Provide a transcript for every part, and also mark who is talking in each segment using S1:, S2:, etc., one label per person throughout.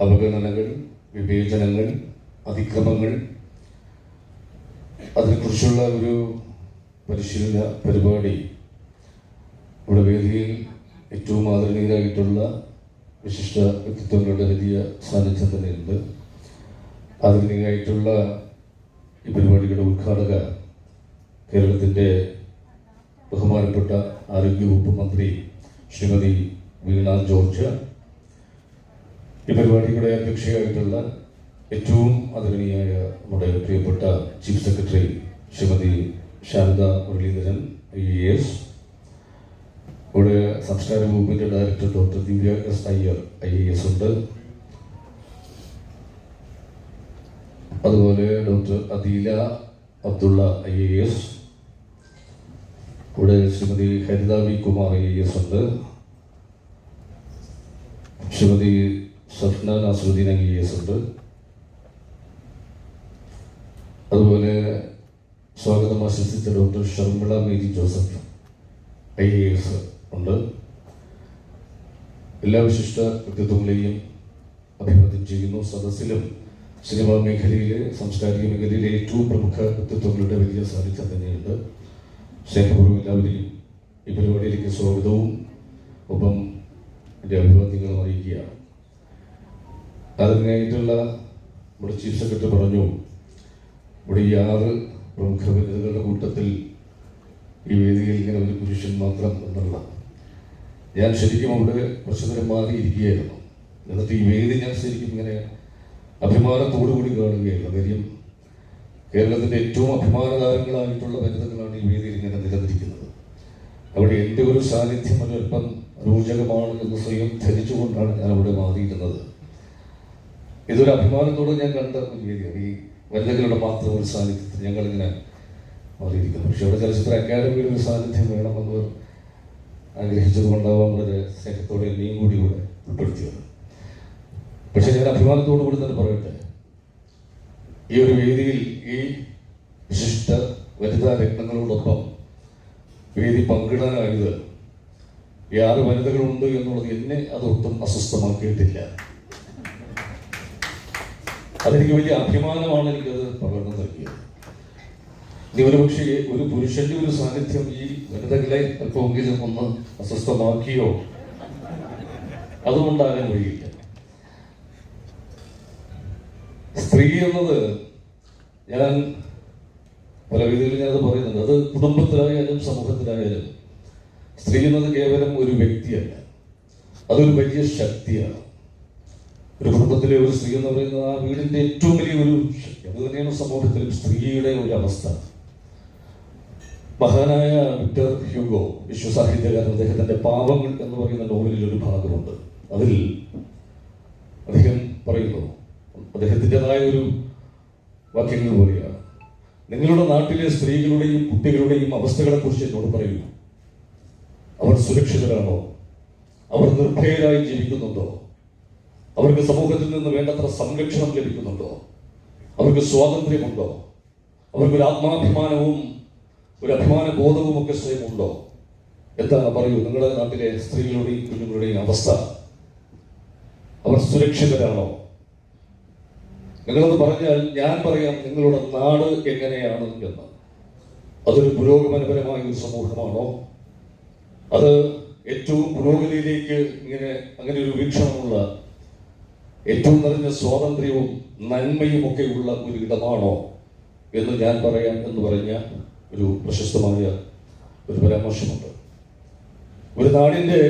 S1: അവഗണനകൾ വിവേചനങ്ങൾ അതിക്രമങ്ങൾ. അതിനെക്കുറിച്ചുള്ള ഒരു പരിശീലന പരിപാടി ഇവിടെ വേദിയിൽ ഏറ്റവും ആദരണീയരായിട്ടുള്ള വിശിഷ്ട വ്യക്തിത്വങ്ങളുടെ വലിയ സാന്നിധ്യം തന്നെയുണ്ട് ആദരണീയമായിട്ടുള്ള ഈ പരിപാടിയുടെ ഉദ്ഘാടക കേരളത്തിന്റെ ബഹുമാനപ്പെട്ട ആരോഗ്യവകുപ്പ് മന്ത്രി ശ്രീമതി വീണ ജോർജ് ഈ പരിപാടിയുടെ അധ്യക്ഷയായിട്ടുള്ള ഏറ്റവും ആദരണീയായ നമ്മുടെ പ്രിയപ്പെട്ട chief secretary Shrimati Sarada Muraleedharan I A S. ഇവിടെ സംസ്കാര വകുപ്പിന്റെ director doctor Divya S Iyer I A S ഉണ്ട്. അതുപോലെ doctor Adeela Abdulla I A S. ഇവിടെ Shrimati Haritha V Kumar I A S ഉണ്ട്. ശ്രീമതി സഫ്ന നാസറുദ്ദീൻ എസ് ഉണ്ട്. അതുപോലെ സ്വാഗതം ആശംസിച്ച doctor Sharmila Mary Joseph I A S ഉണ്ട്. എല്ലാ വിശിഷ്ട വ്യക്തിത്വങ്ങളെയും അഭിവാദ്യം ചെയ്യുന്നു. സദസ്സിലും സിനിമാ മേഖലയിലെ സാംസ്കാരിക മേഖലയിലെ ഏറ്റവും പ്രമുഖ വ്യക്തിത്വങ്ങളുടെ വലിയ സാന്നിധ്യം തന്നെയുണ്ട്. സ്നേഹപൂർവം എല്ലാവരെയും ഈ പരിപാടിയിലേക്ക് സ്വാഗതവും. ഒപ്പം എന്റെ അഭിവാദ്യങ്ങളും അറിയിക്കുകയാണ്. അതിനായിട്ടുള്ള നമ്മുടെ ചീഫ് സെക്രട്ടറി പറഞ്ഞു ഇവിടെ ഈ ആറ് പ്രമുഖ വനിതകളുടെ കൂട്ടത്തിൽ ഈ വേദിയിൽ ഇങ്ങനെ ഒരു പുരുഷൻ മാത്രം എന്നുള്ള ഞാൻ ശരിക്കും അവിടെ കുറച്ചു നേരം മാറിയിരിക്കുകയായിരുന്നു. എന്നിട്ട് ഈ വേദി ഞാൻ ശരിക്കും ഇങ്ങനെ അഭിമാനത്തോടു കൂടി കാണുകയായിരുന്നു. കാര്യം കേരളത്തിന്റെ ഏറ്റവും അഭിമാനതാരങ്ങളായിട്ടുള്ള വനിതകളാണ് ഈ വേദിയിൽ ഇങ്ങനെ നിലനിൽക്കുന്നത് അവിടെ എന്റെ ഒരു സാന്നിധ്യം ഒരല്പം രോചകമാണ് എന്ന് സ്വയം ധരിച്ചുകൊണ്ടാണ് ഞാൻ അവിടെ മാറിയിരുന്നത്. ഇതൊരു അഭിമാനത്തോടെ ഞാൻ കണ്ട ഒരു വേദിയാണ് ഈ വനിതകളുടെ മാത്രം ഒരു സാന്നിധ്യത്തിൽ ഞങ്ങളിങ്ങനെ മാറിയിരിക്കുന്നു പക്ഷെ അവിടെ ചലച്ചിത്ര അക്കാദമിയുടെ ഒരു സാന്നിധ്യം വേണമെന്ന് ആഗ്രഹിച്ചത് കൊണ്ടാവാം വളരെ സ്നേഹത്തോടെ എന്നെയും കൂടി ഇവിടെ ഉൾപ്പെടുത്തിയത്. പക്ഷെ ഞാൻ അഭിമാനത്തോടു കൂടി തന്നെ പറയട്ടെ. ഈ ഒരു വേദിയിൽ ഈ വിശിഷ്ട വനിതാ രത്നങ്ങളോടൊപ്പം വേദി പങ്കിടാനായത് ഈ ആറ് വനിതകളുണ്ട് എന്നുള്ളത് എന്നെ അതൊട്ടും അസ്വസ്ഥമാക്കിയിട്ടില്ല. അതെനിക്ക് വലിയ അഭിമാനമാണ് എനിക്കത് പകർന്നു നൽകിയത്. ഇനി ഒരുപക്ഷെ ഒരു പുരുഷന്റെ ഒരു സാന്നിധ്യം ഈ വനിതകളെ അല്പമെങ്കിലും ഒന്ന് അസ്വസ്ഥമാക്കിയോ? അതുകൊണ്ടാകാൻ കഴിയില്ല സ്ത്രീ എന്നത് ഞാൻ പല രീതിയിൽ ഞാനത് പറയുന്നുണ്ട്. അത് കുടുംബത്തിലായാലും സമൂഹത്തിലായാലും സ്ത്രീ എന്നത് കേവലം ഒരു വ്യക്തിയല്ല. അതൊരു വലിയ ശക്തിയാണ്. ഒരു കുടുംബത്തിലെ ഒരു സ്ത്രീ എന്ന് പറയുന്നത് ആ വീടിന്റെ ഏറ്റവും വലിയ ഒരു അത് തന്നെയാണ് സമൂഹത്തിലും സ്ത്രീയുടെ ഒരു അവസ്ഥ. മഹാനായ വിക്ടർ ഹ്യൂഗോ വിശ്വസാഹിത്യകാരൻ അദ്ദേഹത്തിന്റെ പാപങ്ങൾ എന്ന് പറയുന്ന നോവലിൽ ഒരു ഭാഗമുണ്ട്. അതിൽ അദ്ദേഹം പറയുന്നു അദ്ദേഹത്തിന്റെതായ ഒരു വാക്യങ്ങൾ പോലെയാണ്. നിങ്ങളുടെ നാട്ടിലെ സ്ത്രീകളുടെയും കുട്ടികളുടെയും അവസ്ഥകളെ കുറിച്ച് എന്നോട് പറയുന്നു. അവർ സുരക്ഷിതരാണോ? അവർ നിർഭയരായി ജീവിക്കുന്നുണ്ടോ? അവർക്ക് സമൂഹത്തിൽ നിന്ന് വേണ്ടത്ര സംരക്ഷണം ലഭിക്കുന്നുണ്ടോ? അവർക്ക് സ്വാതന്ത്ര്യമുണ്ടോ? അവർക്കൊരു ആത്മാഭിമാനവും ഒരു അഭിമാന ബോധവും ഒക്കെ സ്വയമുണ്ടോ? എന്താണ് പറയൂ? നിങ്ങളുടെ നാട്ടിലെ സ്ത്രീകളുടെയും കുഞ്ഞുങ്ങളുടെയും അവസ്ഥ? അവർ സുരക്ഷിതരാണോ? നിങ്ങളത് പറഞ്ഞാൽ ഞാൻ പറയാം നിങ്ങളുടെ നാട് എങ്ങനെയാണ് എന്ന്. അതൊരു പുരോഗമനപരമായ ഒരു സമൂഹമാണോ? അത് ഏറ്റവും പുരോഗതിയിലേക്ക് ഇങ്ങനെ അങ്ങനെ ഒരു വീക്ഷണമുള്ള ഏറ്റവും നിറഞ്ഞ സ്വാതന്ത്ര്യവും നന്മയും ഒക്കെ ഉള്ള ഒരു ഇടമാണോ എന്ന് ഞാൻ പറയാം എന്ന് പറഞ്ഞ ഒരു പ്രശസ്തമായ ഒരു പരാമർശമുണ്ട്. ഒരു നാടിന്റെ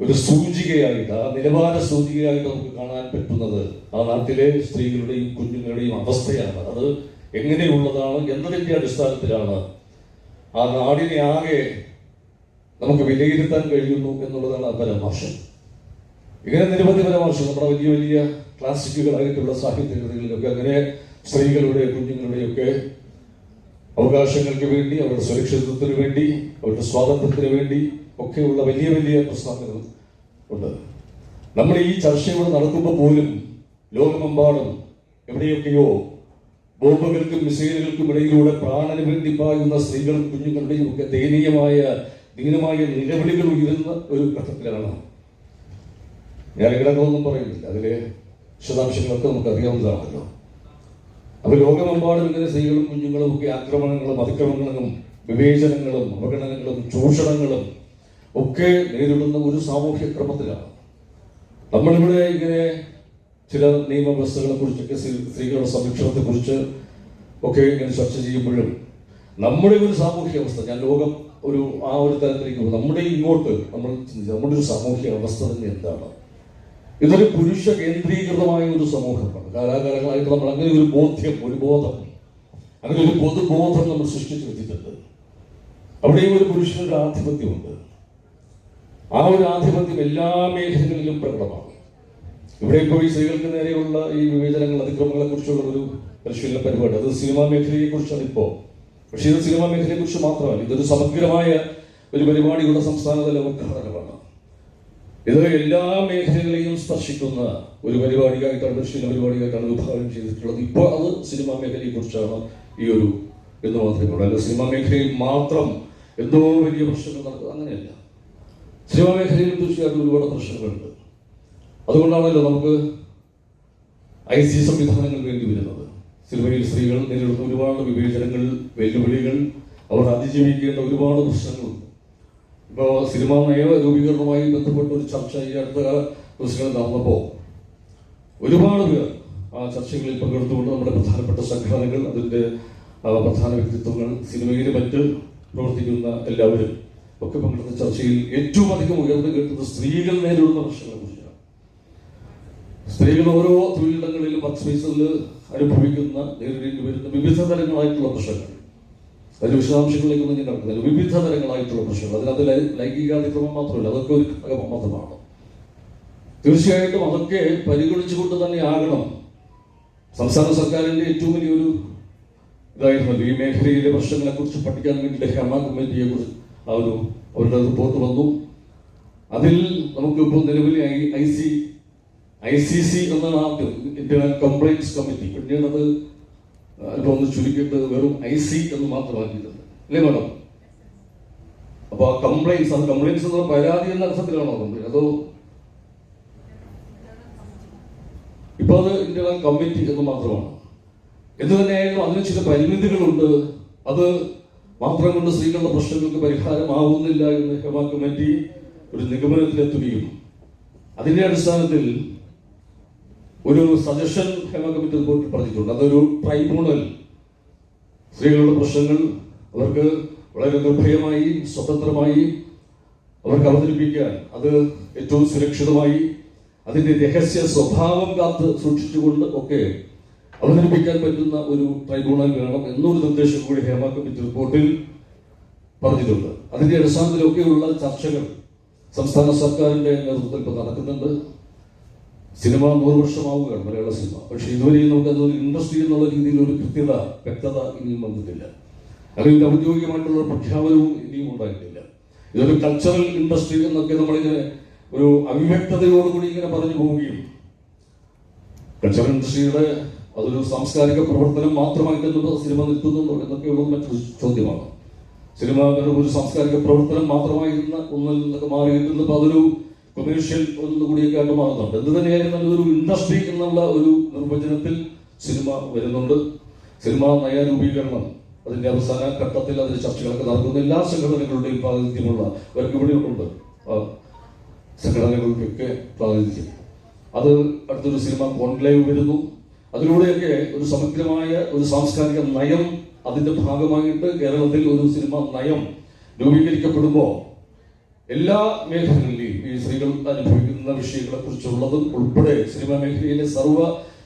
S1: ഒരു സൂചികയായിട്ട് ആ നിലവാര സൂചികയായിട്ട് നമുക്ക് കാണാൻ പറ്റുന്നത് ആ നാട്ടിലെ സ്ത്രീകളുടെയും കുഞ്ഞുങ്ങളുടെയും അവസ്ഥയാണ്. അത് എങ്ങനെയുള്ളതാണ് എന്നതിന്റെ അടിസ്ഥാനത്തിലാണ് ആ നാടിനെ ആകെ നമുക്ക് വിലയിരുത്താൻ കഴിയുന്നു എന്നുള്ളതാണ് ആ പരാമർശം. ഇങ്ങനെ നിരവധി പരാമർശം നമ്മുടെ വലിയ വലിയ ക്ലാസിക്കുകളായിട്ടുള്ള സാഹിത്യകൃതികളിലൊക്കെ അങ്ങനെ സ്ത്രീകളുടെ കുഞ്ഞുങ്ങളുടെയൊക്കെ അവകാശങ്ങൾക്ക് വേണ്ടി അവരുടെ സുരക്ഷിതത്വത്തിന് വേണ്ടി അവരുടെ സ്വാതന്ത്ര്യത്തിന് വേണ്ടി ഒക്കെയുള്ള വലിയ വലിയ പ്രസ്താവനകൾ ഉണ്ട്. നമ്മൾ ഈ ചർച്ചയോട് നടക്കുമ്പോൾ പോലും ലോകമെമ്പാടും എവിടെയൊക്കെയോ ബോംബുകൾക്കും മിസൈലുകൾക്കും ഇടയിലൂടെ പ്രാണന് വേണ്ടി പായുന്ന സ്ത്രീകളും കുഞ്ഞുങ്ങളുടെയും ഒക്കെ ദയനീയമായ ദീനമായ നിലവിളികൾ ഉയരുന്ന ഒരു ഘട്ടത്തിലാണ് ഞാൻ ഇടങ്ങളൊന്നും പറയുന്നില്ല. അതിലെ വിശദാംശങ്ങളൊക്കെ നമുക്ക് അറിയാവുന്നതാണല്ലോ അപ്പൊ ലോകമെമ്പാടും ഇങ്ങനെ സ്ത്രീകളും കുഞ്ഞുങ്ങളും ഒക്കെ ആക്രമണങ്ങളും അതിക്രമങ്ങളും വിവേചനങ്ങളും അവഗണനകളും ചൂഷണങ്ങളും ഒക്കെ നേരിടുന്ന ഒരു സാമൂഹ്യ ക്രമത്തിലാണ്. നമ്മളിവിടെ ഇങ്ങനെ ചില നിയമവ്യവസ്ഥകളെ കുറിച്ചൊക്കെ സ്ത്രീകളുടെ സംരക്ഷണത്തെ കുറിച്ച് ഒക്കെ ഇങ്ങനെ ചർച്ച ചെയ്യുമ്പോഴും നമ്മുടെ ഒരു സാമൂഹ്യ അവസ്ഥ ഞാൻ ലോകം ഒരു ആ ഒരു തരത്തിലേക്ക് നമ്മുടെ ഇങ്ങോട്ട് നമ്മൾ നമ്മുടെ ഒരു സാമൂഹ്യ അവസ്ഥ തന്നെ എന്താണ്? ഇതൊരു പുരുഷ കേന്ദ്രീകൃതമായ ഒരു സമൂഹമാണ്. കാലാകാലങ്ങളായിട്ട് നമ്മൾ അങ്ങനെ ഒരു ബോധ്യം ഒരു ബോധം അങ്ങനെ ഒരു പൊതുബോധം നമ്മൾ സൃഷ്ടിച്ചു വെച്ചിട്ടുണ്ട് അവിടെയും ഒരു പുരുഷനൊരു ആധിപത്യമുണ്ട്. ആ ഒരു ആധിപത്യം എല്ലാ മേഖലകളിലും പ്രകടമാണ്. ഇവിടെ ഇപ്പോൾ ഈ സ്ത്രീകൾക്ക് നേരെയുള്ള ഈ വിവേചനങ്ങൾ അതിക്രമങ്ങളെ കുറിച്ചുള്ള ഒരു പരിശീലന പരിപാടി. അത് സിനിമാ മേഖലയെ കുറിച്ചാണ് ഇപ്പോ. പക്ഷേ ഇത് സിനിമാ മേഖലയെ കുറിച്ച് മാത്രമല്ല ഇതൊരു സമഗ്രമായ ഒരു പരിപാടിയുടെ സംസ്ഥാനതല ഉദ്ഘാടനമാണ്. ഇത് എല്ലാ മേഖലകളെയും സ്പർശിക്കുന്ന ഒരു പരിപാടിയായിട്ടാണ് ദൃശ്യ പരിപാടിയായിട്ടാണ് വിഭാവനം ചെയ്തിട്ടുള്ളത്. ഇപ്പോൾ അത് സിനിമാ മേഖലയെ കുറിച്ചാണ് ഈ ഒരു എന്ന് മാത്രമേ ഉള്ളൂ അല്ല സിനിമാ മേഖലയിൽ മാത്രം എന്തോ വലിയ പ്രശ്നങ്ങൾ നടക്കുക അങ്ങനെയല്ല. സിനിമാ മേഖലയിൽ തീർച്ചയായിട്ടും ഒരുപാട് പ്രശ്നങ്ങളുണ്ട്. അതുകൊണ്ടാണല്ലോ നമുക്ക് ഐ സി സംവിധാനങ്ങൾ വേണ്ടി വരുന്നത്. സിനിമയിൽ സ്ത്രീകൾ നേരിടുന്ന ഒരുപാട് വിവേചനങ്ങൾ വെല്ലുവിളികൾ അവർ അതിജീവിക്കേണ്ട ഒരുപാട് പ്രശ്നങ്ങളുണ്ട്. ഇപ്പോൾ സിനിമാ നയ രൂപീകരണവുമായി ബന്ധപ്പെട്ട ഒരു ചർച്ച ഈ അടുത്ത കാല ദിവസങ്ങളിൽ നടന്നപ്പോൾ ഒരുപാട് പേർ ആ ചർച്ചകളിൽ പങ്കെടുത്തുകൊണ്ട് നമ്മുടെ പ്രധാനപ്പെട്ട സംഘടനകൾ അതിന്റെ പ്രധാന വ്യക്തിത്വങ്ങൾ സിനിമയിലെ മറ്റ് പ്രവർത്തിക്കുന്ന എല്ലാവരും ഒക്കെ പങ്കെടുത്ത ചർച്ചയിൽ ഏറ്റവും അധികം ഉയർന്നു കേട്ടത് സ്ത്രീകൾ നേരിടുന്ന പ്രശ്നങ്ങളെ കുറിച്ചാണ്. സ്ത്രീകൾ ഓരോ തൊഴിലിടങ്ങളിലും വർക്ക് അനുഭവിക്കുന്ന നേരിടേണ്ടി വരുന്ന വിവിധ തരങ്ങളായിട്ടുള്ള പ്രശ്നങ്ങൾ. അതിന്റെ വിശദാംശങ്ങളിലേക്കൊന്നും ഞാൻ കടക്കുന്നില്ല വിവിധ തരങ്ങളായിട്ടുള്ള പ്രശ്നങ്ങൾ. അതിനകത്ത് ലൈംഗികാതിക്രമം മാത്രമല്ല അതൊക്കെ ഒരു ഘടകം മാത്രമാണ് തീർച്ചയായിട്ടും അതൊക്കെ പരിഗണിച്ചുകൊണ്ട് തന്നെ ആകണം. സംസ്ഥാന സർക്കാരിന്റെ ഏറ്റവും വലിയൊരു ഇതായിരുന്നു ഈ മേഖലയിലെ പ്രശ്നങ്ങളെ കുറിച്ച് പഠിക്കാൻ വേണ്ടി ഹെമ കമ്മിറ്റിയെ കുറിച്ച് ആ ഒരു അവരുടെ റിപ്പോർട്ട് വന്നു. അതിൽ നമുക്കിപ്പോൾ നിലവിലെ I C I C C എന്നാണ് ആദ്യം ഇന്ത്യൻ കംപ്ലൈൻസ് കമ്മിറ്റി പിന്നീട് അത് അല്പം ഒന്ന് ചുരുക്കേണ്ടത് വെറും ഐ സി എന്ന് മാത്രമാക്കിയിട്ടുണ്ട് അല്ലേ മാഡം? അപ്പൊ ആ കംപ്ലൈൻസ് അത് കംപ്ലൈൻസ് എന്ന് പരാതി എന്ന അർത്ഥത്തിലാണോ കംപ്ലൈന്റ് അതോ ഇപ്പൊ അത് ഇന്റർണൽ കമ്മിറ്റി എന്ന് മാത്രമാണ്. എന്ത് തന്നെയായാലും അതിന് ചില പരിമിതികളുണ്ട്. അത് മാത്രം കൊണ്ട് സ്ത്രീകളുടെ പ്രശ്നങ്ങൾക്ക് പരിഹാരമാവുന്നില്ല എന്ന് ഹെമ കമ്മിറ്റി ഒരു നിഗമനത്തിലെത്തുകയും. അതിന്റെ അടിസ്ഥാനത്തിൽ ഒരു സജഷൻ ഹേമ കമ്മിറ്റി റിപ്പോർട്ടിൽ പറഞ്ഞിട്ടുണ്ട്. അതൊരു ട്രൈബ്യൂണൽ സ്ത്രീകളുടെ പ്രശ്നങ്ങൾ അവർക്ക് വളരെ നിർഭയമായി സ്വതന്ത്രമായി അവർക്ക് അവതരിപ്പിക്കാൻ അത് ഏറ്റവും സുരക്ഷിതമായി അതിന്റെ രഹസ്യ സ്വഭാവം കാത്ത് സൂക്ഷിച്ചുകൊണ്ട് ഒക്കെ അവതരിപ്പിക്കാൻ പറ്റുന്ന ഒരു ട്രൈബ്യൂണൽ വേണം എന്നൊരു നിർദ്ദേശം കൂടി ഹേമ കമ്മിറ്റി റിപ്പോർട്ടിൽ പറഞ്ഞിട്ടുണ്ട്. അതിന്റെ അടിസ്ഥാനത്തിലൊക്കെയുള്ള ചർച്ചകൾ സംസ്ഥാന സർക്കാരിന്റെ നേതൃത്വത്തിൽ ഇപ്പോൾ നടക്കുന്നുണ്ട്. സിനിമ നൂറ് വർഷമാവുകയാണ് മലയാള സിനിമ. പക്ഷെ ഇതുവരെയും അതൊരു ഇൻഡസ്ട്രി എന്നുള്ള രീതിയിൽ ഒരു കൃത്യത വ്യക്തത ഇനിയും വന്നിട്ടില്ല. അല്ലെങ്കിൽ ഔദ്യോഗികമായിട്ടുള്ള പ്രഖ്യാപനവും ഇനിയും ഉണ്ടായിട്ടില്ല. ഇതൊരു കൾച്ചറൽ ഇൻഡസ്ട്രി എന്നൊക്കെ നമ്മളിങ്ങനെ ഒരു അവിവ്യക്തതയോടുകൂടി ഇങ്ങനെ പറഞ്ഞു പോവുകയും കൾച്ചറൽ ഇൻഡസ്ട്രിയുടെ അതൊരു സാംസ്കാരിക പ്രവർത്തനം മാത്രമായിട്ട് എന്ത് സിനിമ നിൽക്കുന്നുണ്ടോ എന്നൊക്കെയുള്ളത് മറ്റൊരു ചോദ്യമാണ്. സിനിമ ഒരു സാംസ്കാരിക പ്രവർത്തനം മാത്രമായിരുന്ന ഒന്നിൽ നിന്നൊക്കെ മാറിയിട്ടുണ്ട്. അതൊരു കൊമേഴ്ഷ്യൽ ഒന്നുകൂടിയൊക്കെ ആയിട്ട് മാറുന്നുണ്ട്. എന്ത് തന്നെയായിരുന്നാലും ഒരു ഇൻഡസ്ട്രി എന്നുള്ള ഒരു നിർവചനത്തിൽ സിനിമ വരുന്നുണ്ട്. സിനിമ നയരൂപീകരണം അതിന്റെ അവസാന ഘട്ടത്തിൽ അതിന്റെ ചർച്ചകളൊക്കെ നടക്കുന്ന എല്ലാ സംഘടനകളുടെയും പ്രാതിനിധ്യമുള്ള അവർക്ക് ഇവിടെ ഉണ്ട്. സംഘടനകൾക്കൊക്കെ പ്രാതിനിധ്യം. അത് അടുത്തൊരു സിനിമ കോൺക്ലേവ് വരുന്നു. അതിലൂടെയൊക്കെ ഒരു സമഗ്രമായ ഒരു സാംസ്കാരിക നയം അതിന്റെ ഭാഗമായിട്ട് കേരളത്തിൽ ഒരു സിനിമ നയം രൂപീകരിക്കപ്പെടുമ്പോൾ എല്ലാ മേഖലകളിലെയും ഈ സ്ത്രീകൾ അനുഭവിക്കുന്ന വിഷയങ്ങളെ കുറിച്ചുള്ളതും ഉൾപ്പെടെ സിനിമാ മേഖലയിലെ സർവ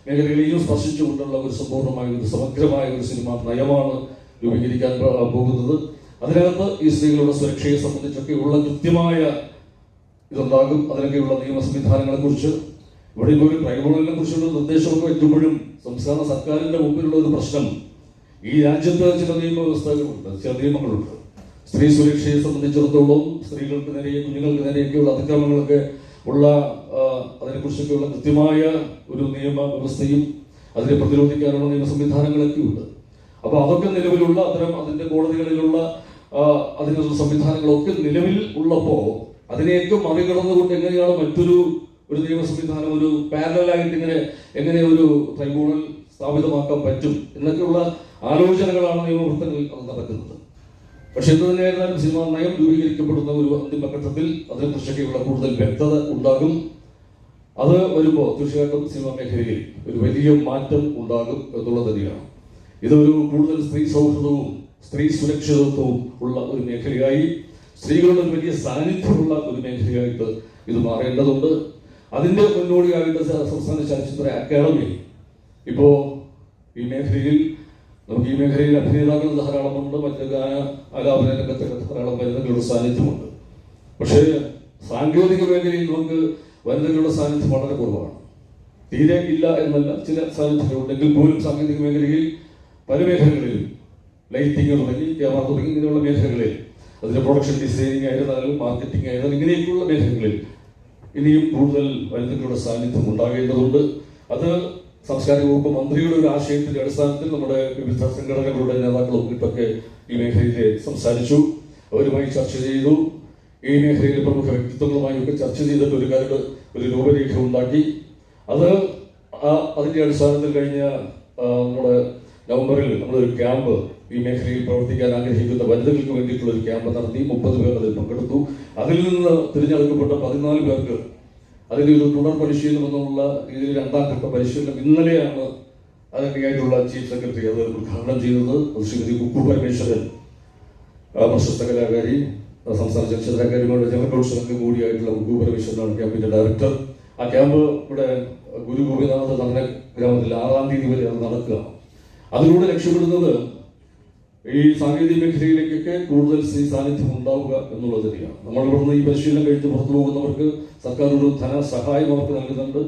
S1: മേഖലകളെയും സ്പർശിച്ചുകൊണ്ടുള്ള ഒരു സമ്പൂർണമായ ഒരു സമഗ്രമായ ഒരു സിനിമ നയമാണ് രൂപീകരിക്കാൻ പോകുന്നത്. അതിനകത്ത് ഈ സ്ത്രീകളുടെ സുരക്ഷയെ സംബന്ധിച്ചൊക്കെയുള്ള കൃത്യമായ ഇതുണ്ടാകും. അതിനൊക്കെയുള്ള നിയമ സംവിധാനങ്ങളെ കുറിച്ച് ഇവിടെ ഇപ്പോൾ ഒരു ട്രൈബ്യൂണലിനെ കുറിച്ചുള്ള നിർദ്ദേശമൊക്കെ എത്തുമ്പോഴും സംസ്ഥാന സർക്കാരിന്റെ മുമ്പിലുള്ള ഒരു പ്രശ്നം. ഈ രാജ്യത്ത് ചില നിയമ നിയമവ്യവസ്ഥകളുണ്ട് ചില നിയമങ്ങളുണ്ട്. സ്ത്രീ സുരക്ഷയെ സംബന്ധിച്ചിടത്തോളം സ്ത്രീകൾക്ക് നേരെ കുഞ്ഞുങ്ങൾക്ക് നേരെയൊക്കെയുള്ള അതിക്രമങ്ങളൊക്കെ ഉള്ള അതിനെക്കുറിച്ചൊക്കെയുള്ള കൃത്യമായ ഒരു നിയമ വ്യവസ്ഥയും അതിനെ പ്രതിരോധിക്കാനുള്ള നിയമ സംവിധാനങ്ങളൊക്കെ ഉണ്ട്. അപ്പൊ അതൊക്കെ നിലവിലുള്ള അത്തരം അതിന്റെ കോടതികളിലുള്ള അതിനുള്ള സംവിധാനങ്ങളൊക്കെ നിലവിൽ ഉള്ളപ്പോ അതിനെയൊക്കെ മറികടന്നുകൊണ്ട് എങ്ങനെയാണ് മറ്റൊരു ഒരു നിയമ സംവിധാനം ഒരു പാരലായിട്ട് ഇങ്ങനെ എങ്ങനെ ഒരു ട്രൈബ്യൂണൽ സ്ഥാപിതമാക്കാൻ പറ്റും എന്നൊക്കെയുള്ള ആലോചനകളാണ് നിയമവൃത്തങ്ങളിൽ നടക്കുന്നത്. പക്ഷെ എന്ത് തന്നെയായിരുന്നാലും സിനിമാ നയം രൂപീകരിക്കപ്പെടുന്ന ഒരു അന്തിമഘട്ടത്തിൽ അതിനെക്കുറിച്ചൊക്കെയുള്ള കൂടുതൽ വ്യക്തത ഉണ്ടാകും. അത് വരുമ്പോൾ തീർച്ചയായിട്ടും സിനിമാ മേഖലയിൽ ഒരു വലിയ മാറ്റം ഉണ്ടാകും എന്നുള്ളത് തന്നെയാണ്. ഇതൊരു കൂടുതൽ സ്ത്രീ സൗഹൃദവും സ്ത്രീ സുരക്ഷിതത്വവും ഉള്ള ഒരു മേഖലയായി സ്ത്രീകളുടെ ഒരു വലിയ സാന്നിധ്യമുള്ള ഒരു മേഖലയായിട്ട് ഇത് മാറേണ്ടതുണ്ട്. അതിന്റെ മുന്നോടിയായിട്ട് സംസ്ഥാന ചലച്ചിത്ര അക്കാദമി ഇപ്പോ ഈ മേഖലയിൽ നമുക്ക് ഈ മേഖലയിൽ അഭിനേതാക്കൾ ധാരാളമുണ്ട് മറ്റ് ഗാന ആലാപന രംഗത്തൊക്കെ ധാരാളം വനിതകളുടെ സാന്നിധ്യമുണ്ട്. പക്ഷേ സാങ്കേതിക മേഖലയിൽ നമുക്ക് വനിതകളുടെ സാന്നിധ്യം വളരെ കുറവാണ്. തീരെ ഇല്ല എന്നല്ല ചില സാന്നിധ്യങ്ങളുണ്ടെങ്കിൽ പോലും സാങ്കേതിക മേഖലയിൽ പല മേഖലകളിലും ലൈറ്റിംഗ് തുടങ്ങി ക്യാമറ തുടങ്ങി ഇങ്ങനെയുള്ള മേഖലകളിൽ അതിന്റെ പ്രൊഡക്ഷൻ ഡിസൈനിങ് ആയിരുന്നാലും മാർക്കറ്റിംഗ് ആയിരുന്നാലും ഇങ്ങനെയൊക്കെയുള്ള മേഖലകളിൽ ഇനിയും കൂടുതൽ വനിതകളുടെ സാന്നിധ്യം ഉണ്ടാകേണ്ടതുണ്ട്. അത് സാംസ്കാരിക വകുപ്പ് മന്ത്രിയുടെ ഒരു ആശയത്തിന്റെ അടിസ്ഥാനത്തിൽ നമ്മുടെ വിവിധ സംഘടനകളുടെ നേതാക്കളും ഇപ്പൊക്കെ ഈ മേഖലയിൽ സംസാരിച്ചു. അവരുമായി ചർച്ച ചെയ്തു. ഈ മേഖലയിലെ പ്രമുഖ വ്യക്തിത്വങ്ങളുമായി ഒക്കെ ചർച്ച ചെയ്തിട്ട് ഒരു കാര്യം ഒരു രൂപരേഖ ഉണ്ടാക്കി. അത് അതിന്റെ അടിസ്ഥാനത്തിൽ കഴിഞ്ഞ നമ്മുടെ നവംബറിൽ നമ്മളൊരു ക്യാമ്പ് ഈ മേഖലയിൽ പ്രവർത്തിക്കാൻ ആഗ്രഹിക്കുന്ന വനിതകൾക്ക് വേണ്ടിയിട്ടുള്ള ഒരു ക്യാമ്പ് നടത്തി. മുപ്പത് പേർ അതിൽ പങ്കെടുത്തു. അതിൽ നിന്ന് തിരഞ്ഞെടുക്കപ്പെട്ട പതിനാല് പേർക്ക് അതിന്റെ ഒരു തുടർ പരിശീലനം എന്നുള്ള രീതിയിൽ രണ്ടാം ഘട്ട പരിശീലനം ഇന്നലെയാണ് അതിനായിട്ടുള്ള ചീഫ് സെക്രട്ടറി അത് ഉദ്ഘാടനം ചെയ്തത് ശ്രീമതി കുക്കു പരമേശ്വരൻ പ്രശസ്ത കലാകാരി സംസ്ഥാന ചലച്ചിത്ര അക്കാദമിയുടെ ജനറൽ കൗൺസിൽ അംഗം കൂടിയായിട്ടുള്ള കുക്കു പരമേശ്വരനാണ് ക്യാമ്പിന്റെ ഡയറക്ടർ. ആ ക്യാമ്പ് ഇവിടെ ഗുരു ഗോപിനാഥ് നഗര ഗ്രാമത്തിൽ ആറാം തീയതി വരെ അത് നടക്കുക. അതിലൂടെ ലക്ഷ്യമിടുന്നത് ഈ സാങ്കേതിക മേഖലയിലേക്കൊക്കെ കൂടുതൽ സ്ത്രീ സാന്നിധ്യം ഉണ്ടാവുക എന്നുള്ളത് തന്നെയാണ്. നമ്മൾ ഇവിടുന്ന് ഈ പരിശീലനം കഴിഞ്ഞ് പുറത്തു പോകുന്നവർക്ക് സർക്കാർ ഒരു ധനസഹായം അവർക്ക് നൽകുന്നുണ്ട്.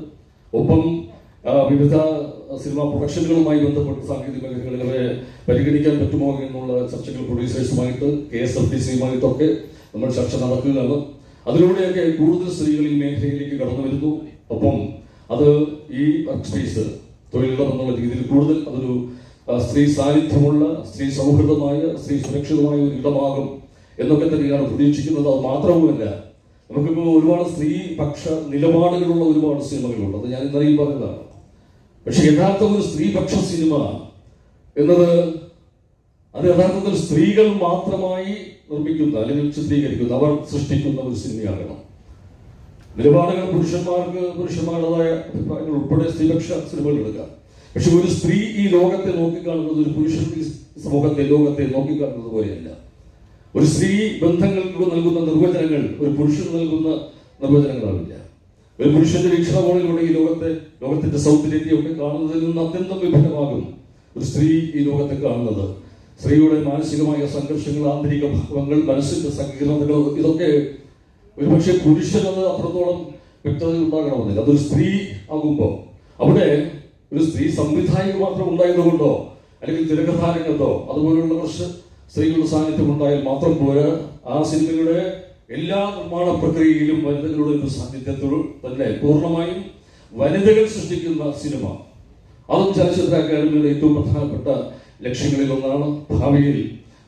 S1: ഒപ്പം വിവിധ സിനിമാ പ്രൊഡക്ഷനുകളുമായി ബന്ധപ്പെട്ട് സാങ്കേതിക മേഖലകളെ പരിഗണിക്കാൻ പറ്റുമോ എന്നുള്ള ചർച്ചകൾ പ്രൊഡ്യൂസേഴ്സുമായിട്ട് കെ എസ് എഫ് ഡി സിയുമായിട്ടൊക്കെ നമ്മൾ ചർച്ച നടക്കുകയാണ്. അതിലൂടെയൊക്കെ കൂടുതൽ സ്ത്രീകൾ ഈ മേഖലയിലേക്ക് കടന്നു വരുന്നു. ഒപ്പം അത് ഈ വർക്ക് സ്പേസ് തൊഴിലിടം എന്നുള്ള രീതിയിൽ കൂടുതൽ അതൊരു സ്ത്രീ സാന്നിധ്യമുള്ള സ്ത്രീ സൗഹൃദമായ സ്ത്രീ സുരക്ഷിതമായ ഒരു ഇടമാകും എന്നൊക്കെ തന്നെയാണ് പ്രതീക്ഷിക്കുന്നത്. അത് മാത്രവുമല്ല നമുക്കിപ്പോൾ ഒരുപാട് സ്ത്രീ പക്ഷ നിലപാടുകളുള്ള ഒരുപാട് സിനിമകളുണ്ട്. അത് ഞാൻ ഇന്നലെയും പറഞ്ഞതാണ്. പക്ഷെ യഥാർത്ഥ ഒരു സ്ത്രീപക്ഷ സിനിമ എന്നത് അത് യഥാർത്ഥത്തിൽ സ്ത്രീകൾ മാത്രമായി നിർമ്മിക്കുന്ന അല്ലെങ്കിൽ ചിത്രീകരിക്കുന്ന അവർ സൃഷ്ടിക്കുന്ന ഒരു സിനിമയാകണം. നിലപാടുകൾ പുരുഷന്മാർക്ക് പുരുഷന്മാരുടേതായ അഭിപ്രായങ്ങൾ ഉൾപ്പെടെ സ്ത്രീപക്ഷ സിനിമകൾ എടുക്കാം. പക്ഷെ ഒരു സ്ത്രീ ഈ ലോകത്തെ നോക്കിക്കാണുന്നത് ഒരു പുരുഷൻ ഈ സമൂഹത്തെ ലോകത്തെ നോക്കിക്കാണുന്നത് പോലെയല്ല. ഒരു സ്ത്രീ ബന്ധങ്ങൾക്ക് നൽകുന്ന നിർവചനങ്ങൾ ഒരു പുരുഷൻ നൽകുന്ന നിർവചനങ്ങളാവില്ല. ഒരു പുരുഷന്റെ വീക്ഷണകോണിലൂടെ ഈ ലോകത്തെ ലോകത്തിന്റെ സൗന്ദര്യത്തെയൊക്കെ കാണുന്നതിൽ നിന്ന് അത്യന്തം വിഭിന്നമാകും ഒരു സ്ത്രീ ഈ ലോകത്തെ കാണുന്നത്. സ്ത്രീയുടെ മാനസികമായ സംഘർഷങ്ങൾ ആന്തരിക ഭാവങ്ങൾ മനസ്സിന്റെ സങ്കീർണതകൾ ഇതൊക്കെ ഒരുപക്ഷെ പുരുഷനത് അത്രത്തോളം വ്യക്തത ഉണ്ടാകണമെന്നില്ല. അതൊരു സ്ത്രീ ആകുമ്പോൾ അവിടെ ഒരു സ്ത്രീ സംവിധായിക മാത്രം ഉണ്ടായതുകൊണ്ടോ അല്ലെങ്കിൽ തിരക്കഥാരംഗത്തോ അതുപോലെയുള്ള കുറച്ച് സ്ത്രീകളുടെ സാന്നിധ്യം ഉണ്ടായാൽ മാത്രം പോരാ. ആ സിനിമയുടെ എല്ലാ നിർമ്മാണ പ്രക്രിയയിലും വനിതകളുടെ ഒരു സാന്നിധ്യത്തോട് തന്നെ പൂർണമായും വനിതകൾ സൃഷ്ടിക്കുന്ന സിനിമ. അതും ചലച്ചിത്ര അക്കാദമിയുടെ ഏറ്റവും പ്രധാനപ്പെട്ട ലക്ഷ്യങ്ങളിൽ ഒന്നാണ് ഭാവിയിൽ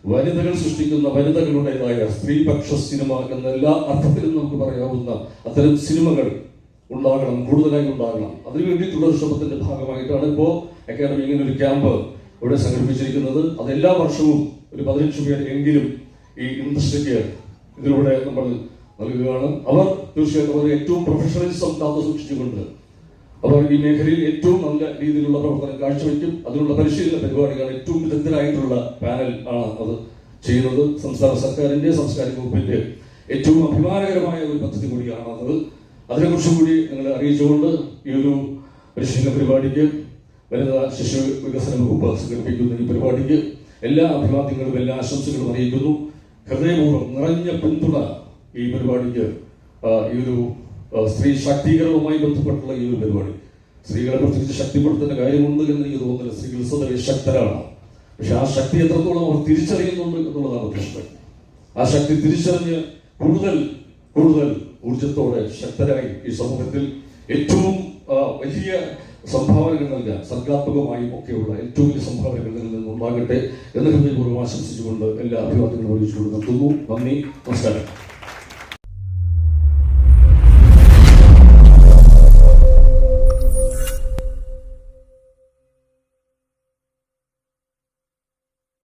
S1: വനിതകൾ സൃഷ്ടിക്കുന്ന വനിതകളുടേതായ സ്ത്രീപക്ഷ സിനിമ എന്ന എല്ലാ അർത്ഥത്തിലും നമുക്ക് പറയാവുന്ന അത്തരം സിനിമകൾ ഉണ്ടാകണം കൂടുതലായി ഉണ്ടാകണം. അതിനുവേണ്ടിയിട്ടുള്ള ഒരു ശ്രമത്തിന്റെ ഭാഗമായിട്ടാണ് ഇപ്പോ അക്കാദമി ഇങ്ങനെ ഒരു ക്യാമ്പ് ഇവിടെ സംഘടിപ്പിച്ചിരിക്കുന്നത്. അത് എല്ലാ വർഷവും ഒരു പതിനഞ്ച് പേർ എങ്കിലും ഈ ഇൻഡസ്ട്രിക്ക് ഇതിലൂടെ നമ്മൾ നൽകുകയാണ്. അവർ തീർച്ചയായിട്ടും അവർ ഏറ്റവും പ്രൊഫഷണലിസം കാത്തു സൂക്ഷിച്ചുകൊണ്ട് അവർ ഈ മേഖലയിൽ ഏറ്റവും നല്ല രീതിയിലുള്ള പ്രവർത്തനം കാഴ്ചവെക്കും. അതിനുള്ള പരിശീലന പരിപാടികൾ ഏറ്റവും വിദഗ്ധരായിട്ടുള്ള പാനൽ ആണ് അത് ചെയ്യുന്നത്. സംസ്ഥാന സർക്കാരിന്റെ സാംസ്കാരിക വകുപ്പിന്റെ ഏറ്റവും അഭിമാനകരമായ ഒരു പദ്ധതി കൂടിയാണ് അത്. അതിനെക്കുറിച്ചും കൂടി നിങ്ങൾ അറിയിച്ചുകൊണ്ട് ഈ ഒരു പരിശീലന പരിപാടിക്ക് വനിതാ ശിശു വികസന വകുപ്പ് സംഘടിപ്പിക്കുന്ന ഈ പരിപാടിക്ക് എല്ലാ അഭിവാദ്യങ്ങളും എല്ലാ ആശംസകളും അറിയിക്കുന്നു. ഹൃദയപൂർവം നിറഞ്ഞ പിന്തുണ ഈ പരിപാടിക്ക് ഈ ഒരു സ്ത്രീ ശാക്തീകരണവുമായി ബന്ധപ്പെട്ടുള്ള ഈ ഒരു പരിപാടി. സ്ത്രീകളെ പ്രത്യേകിച്ച് ശക്തിപ്പെടുത്തേണ്ട കാര്യമുണ്ട് എന്ന് എനിക്ക് തോന്നുന്നില്ല. സ്ത്രീകൾ സ്വതവേ ശക്തരാണ്. പക്ഷെ ആ ശക്തി എത്രത്തോളം അവർ തിരിച്ചറിയുന്നുണ്ട് എന്നുള്ളതാണ് പ്രശ്നം. ആ ശക്തി തിരിച്ചറിഞ്ഞ് കൂടുതൽ കൂടുതൽ ഊർജത്തോടെ ശക്തരായി ഈ സമൂഹത്തിൽ ഏറ്റവും വലിയ സംഭാവനകൾ നൽകാൻ സർഗാത്മകമായും ഒക്കെയുള്ള ഏറ്റവും വലിയ സംഭാവനകൾ നിന്നും നിന്നുണ്ടാകട്ടെ എന്ന് ഹൃദയപൂർവം ആശംസിച്ചുകൊണ്ട് എല്ലാ അഭിവാദ്യങ്ങളും അറിയിച്ചുകൊണ്ട് നിർത്തുന്നു. നന്ദി നമസ്കാരം.